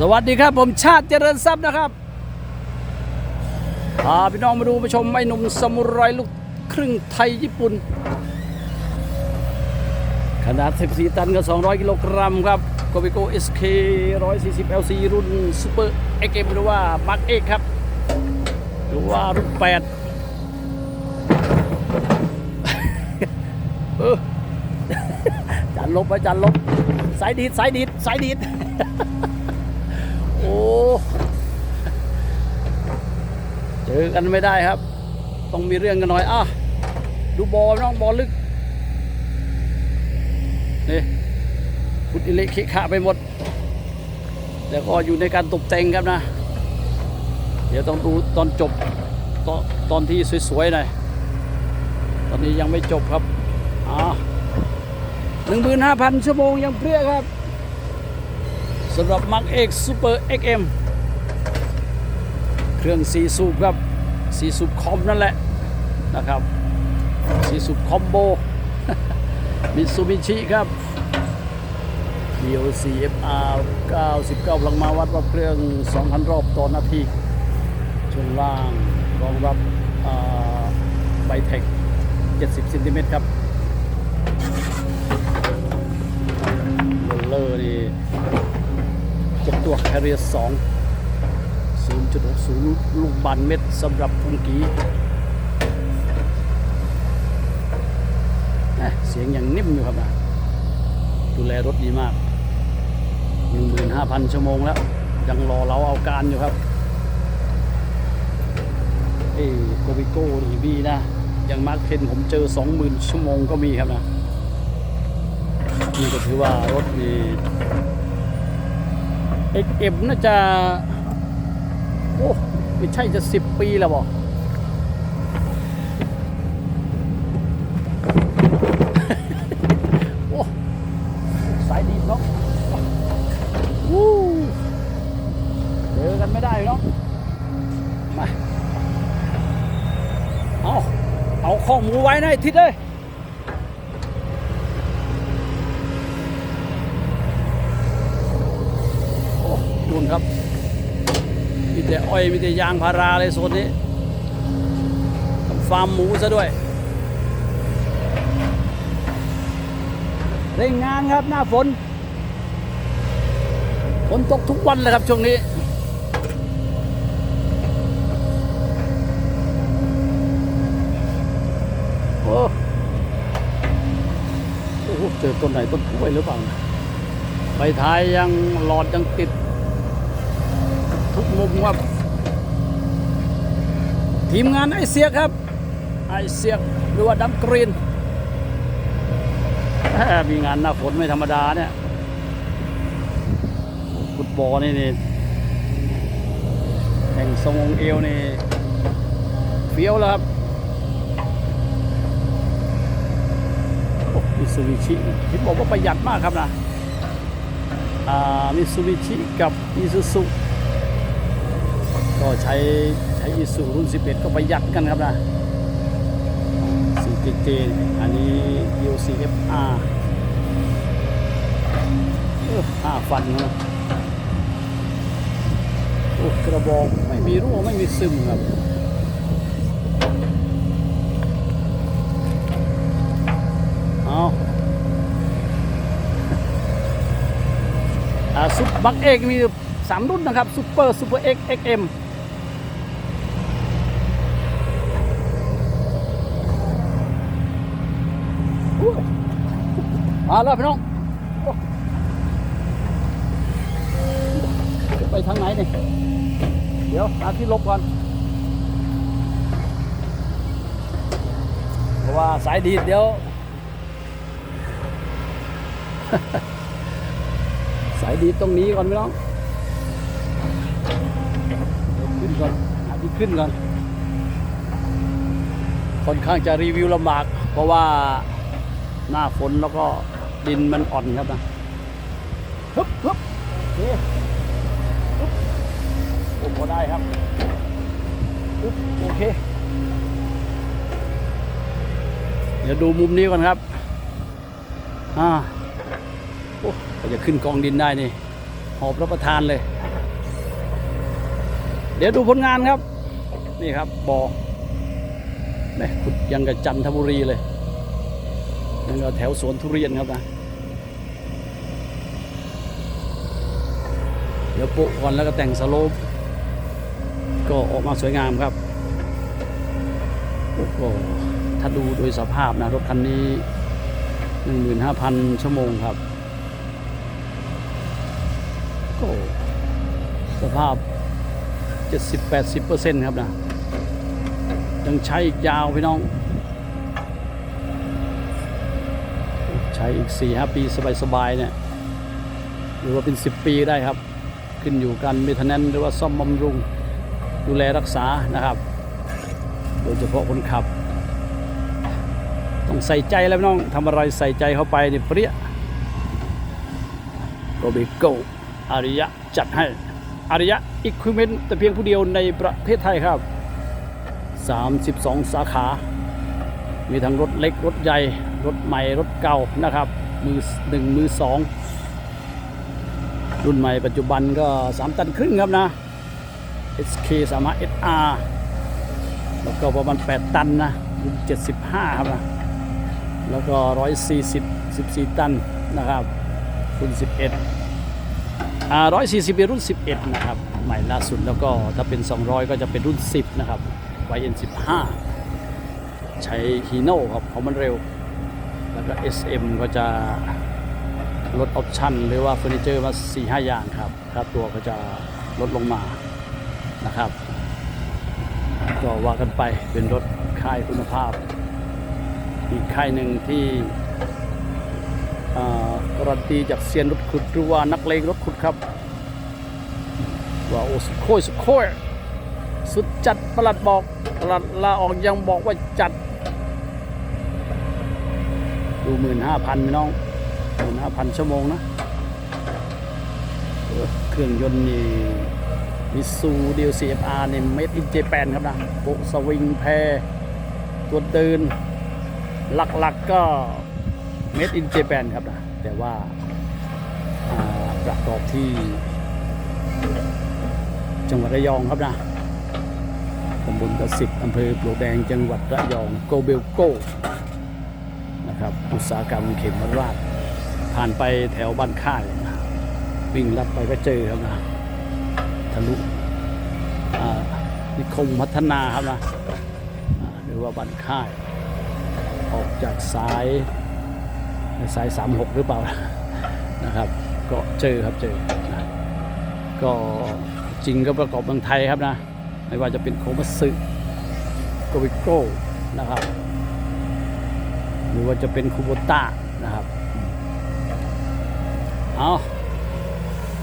สวัสดีครับผมชาติเจริญทรัพย์นะครับพาพี่น้องมาดูมาชมไอ้หนุ่มสมุไรลูกครึ่งไทยญี่ปุ่น ขนาด 14 ตันกับ 200 กิโลกรัมครับโกบิโก SK 140 LC รุ่นซูเปอร์เอ็กเหรือว่ามาร์กเอกครับหรือว่ารุ่น8เออจานลบไปจานลบสายดีดสายดีดสายดีด โอ้เจอกันไม่ได้ครับ ต้องมีเรื่องกันหน่อยอะดูบอลน้องบอลลึกนี่พุดอิเล็กขิขะไปหมด แต่ก็อยู่ในการตกแต่งครับนะ เดี๋ยวต้องดูตอนจบตอนตอนที่สวยๆหน่อยตอนนี้ยังไม่จบครับอ่าหนึ่งหมื่นห้าพันชั่วโมงยังเปรี้ยครับ สำหรับมักเอกซูเปอร์ XM เครื่องสีสูบครับสีสูบคอมนั่นแหละนะครับสีสูบคอมโบมิตซูบิชิครับ DLC FR 99 พลังมาวัดว่าเครื่อง 2,000 รอบต่อนาทีช่วงล่างรองรับไบเทค70เซนติเมตรครับโรลเลอร์นี่ เจ็ดตัวแคเรียสอง0.60 ลูกบานเม็ดสำหรับฟุงกีเอ๊ะเสียงอย่างนิ่มอยู่ครับนะดูแลรถดีมาก 15,000 ชั่วโมงแล้ว ยังรอเราเอาการอยู่ครับเอ้โกบิโก้นี่บีนะ ยังมาร์คเทนผมเจอ 20,000 ชั่วโมงก็มีครับนะ นี่ก็ถือว่ารถมี เอกเอ็มน่าจะ โอ้ไม่ใช่จะสิบปีแล้วบอโอ้สายดีเนาะวู้เจอกันไม่ได้เนาะมาเอาเอาข้อมูไว้นะทิศเอ้ย โอ้ดูนครับ มีแต่ อ้อยมีแต่ยางพาราเลยโซนนี้ฟาร์มหมูซะด้วย เร่งงานครับหน้าฝนฝนตกทุกวันเลยครับช่วงนี้โอ้โหเจอต้นไหนต้นกล้วยหรือเปล่านะไท้ายยังหลอดยังติด ทุกมุมครับ ทีมงานไอเสียครับ ไอเสียหรือว่าดัมกรีนมีงานหน้าฝนไม่ธรรมดาเนี่ยฟุตบอลนี่นี่แห่งทรงองเอวนี่เฟี้ยวแล้วครับโอ้มิซูบิชิที่บอกว่าประหยัดมากครับนะมิซูบิชิกับอีซูซุ ก็ใช้ใช้อีซูรุ่น 11 ก็ประหยัดกันครับนะสีเจเจอันนี้ UCFR เออห้าฟันนะโอ้กระบอกไม่มีรั่วไม่มีซึมครับเอาอ่าซุปบักเอกมีสามรุ่นนะครับซุปเปอร์ซุปเปอร์เอ็กเอ็กเอ็ม มาแล้วพี่น้อง ไปทางไหนเนี่ยเดี๋ยวหาที่ลบก่อน เพราะว่าสายดีดเดี๋ยว สายดีดตรงนี้ก่อนพี่น้องขึ้นก่อนหาที่ขึ้นก่อน ค่อนข้างจะรีวิวลำบากเพราะว่าหน้าฝนแล้วก็ ดินมันอ่อนครับนะฮึบฮึบโอเคฮึบโอ้พอได้ครับฮึบโอเค เดี๋ยวดูมุมนี้ก่อนครับ อ่าโอ้ก็จะขึ้นกองดินได้นี่ หอบรับประทานเลย เดี๋ยวดูผลงานครับ นี่ครับบอ่อแม่ขุดยังกับจันทบุรีเลยยังกับ แถวสวนทุเรียนครับนะ เดี๋ยวโปะก่อนแล้วก็แต่งสโลปก็ออกมาสวยงามครับ โอ้โห ถ้าดูโดยสภาพนะ รถคันนี้ 15,000 ชั่วโมงครับ ก็สภาพ 70-80%ครับนะ ยังใช้อีกยาวพี่น้อง ใช้อีก 4-5 ปีสบายๆเนี่ยหรือว่าเป็น 10 ปีได้ครับ ขึ้นอยู่กันเมทแนนหรือว่าซ่อมบำรุง ดูแลรักษานะครับ โดยเฉพาะคนขับ ต้องใส่ใจแล้วน้องทำอะไรใส่ใจเข้าไปเนี่ยเปรี้ยโรเบโกอาริยะจัดให้อาริยะอีควิเมนต์แต่เพียงผู้เดียวในประเทศไทยครับ 32 สาขา มีทั้งรถเล็กรถใหญ่รถใหม่รถเก่านะครับ มือหนึ่งมือสองรุ่นใหม่ปัจจุบันก็ 3 ตันครึ่งครับนะ SK 3 5 SR แล้วก็ประมาณ 8 ตันนะรุ่น75 ครับนะ แล้วก็ 140 14 ตันนะครับรุ่น 11อ่า140เป็นรุ่น 11 นะครับ ใหม่ล่าสุดแล้วก็ถ้าเป็น 200 ก็จะเป็นรุ่น 10 นะครับ YN15 ใช้ฮีโน่ครับเพราะมันเร็ว แล้วก็ SM ก็จะลดออปชั่นหรือว่าเฟอร์นิเจอร์มา4 5 อย่างครับค่าตัวก็จะลดลงมานะครับ ก็ว่ากันไปเป็นรถค่ายคุณภาพ อีกค่ายหนึ่งที่การันตีจากเซียนรถขุดหรือว่านักเลงรถขุดครับ ว่าโอ้สุดโค่อยสุดโค่อยสุดจัดประหลัดบอกประหลัดลาออกยังบอกว่าจัด ดูหมื่นห้าพันพี่น้องหมื่นห้าพันชั่วโมงนะเออเครื่องยนต์นี่มิซูดี CFR เนี่ยเมดอินเจแปนครับนะโปะสวิงแพรตัวเดินหลักๆก็เมดอินเจแปนครับนะ แต่ว่าอ่าประกอบที่ จังหวัดระยองครับนะตำบลกระสิบอำเภอปลวกแดงจังหวัดระยองโกเบลโก นะครับอุตสาหกรรมเข็มราช ผ่านไปแถวบ้านค่ายนะวิ่งลัดไปก็เจอครับนะทะลุอ่านิคมพัฒนาครับนะหรือว่าบ้านค่าย ออกจากสายสาย 36 หรือเปล่านะครับ ก็เจอครับเจอนะก็จริงก็ประกอบเมืองไทยครับนะ ไม่ว่าจะเป็นโคมัสึโกวิโก้นะครับ หรือว่าจะเป็นคูโบต้านะครับ เอา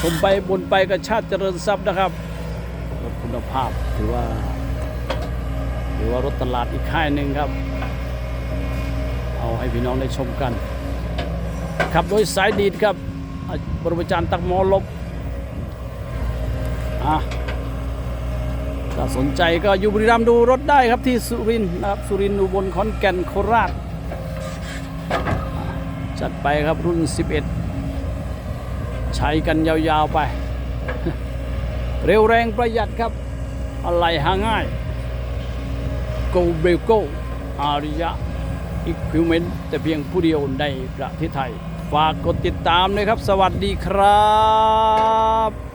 ชมไปบนไปกับชาติเจริญทรัพย์นะครับรถคุณภาพถือว่าถือว่ารถตลาดอีกค่ายหนึ่งครับ เอาให้พี่น้องได้ชมกันขับโดยสายดีดครับบรมจารย์ตักมอลบอะถ้าสนใจก็อยู่บุรีรัมย์ดูรถได้ครับที่สุรินทร์นะครับสุรินทร์อุบลขอนแก่นโคราช จัดไปครับรุ่น 11 ใช้กันยาวๆไป เร็วแรงประหยัดครับ อะไรหาง่าย โกเบโกอาริยะอิควิเมนต์แต่เพียงผู้เดียวในประเทศไทย ฝากกดติดตามนะครับ สวัสดีครับ